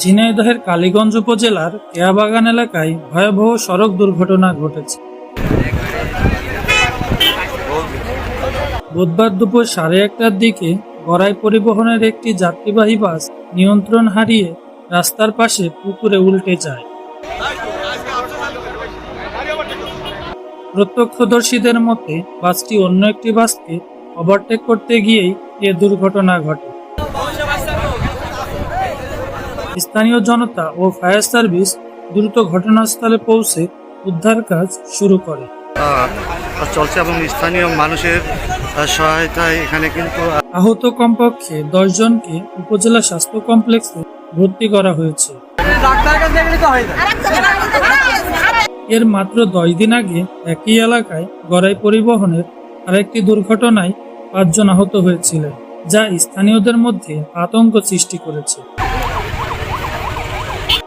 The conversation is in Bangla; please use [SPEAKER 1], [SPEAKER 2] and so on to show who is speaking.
[SPEAKER 1] ঝিনাইদহের কালীগঞ্জ উপজেলার কেয়াবাগান এলাকায় ভয়াবহ সড়ক দুর্ঘটনা ঘটেছে। বুধবার দুপুর সাড়ে একটার দিকে গড়াই পরিবহনের একটি যাত্রীবাহী বাস নিয়ন্ত্রণ হারিয়ে রাস্তার পাশে পুকুরে উল্টে যায়। প্রত্যক্ষদর্শীদের মতে বাসটি অন্য একটি বাসকে ওভারটেক করতে গিয়েই এ দুর্ঘটনা ঘটে। স্থানীয় জনতা ও ফায়ার সার্ভিস দ্রুত ঘটনাস্থলে পৌঁছে উদ্ধার কাজ শুরু করে।
[SPEAKER 2] আহ, চলছে এবং স্থানীয় মানুষের সহায়তায় এখানে কিন্তু
[SPEAKER 1] আহত কমপক্ষে দশ জনকে উপজেলা স্বাস্থ্য কমপ্লেক্সে ভর্তি করা হয়েছে। এর মাত্র দশ দিন আগে একই এলাকায় গড়াই পরিবহনের আরেকটি দুর্ঘটনায় পাঁচজন আহত হয়েছিলেন, যা স্থানীয়দের মধ্যে আতঙ্ক সৃষ্টি করেছে।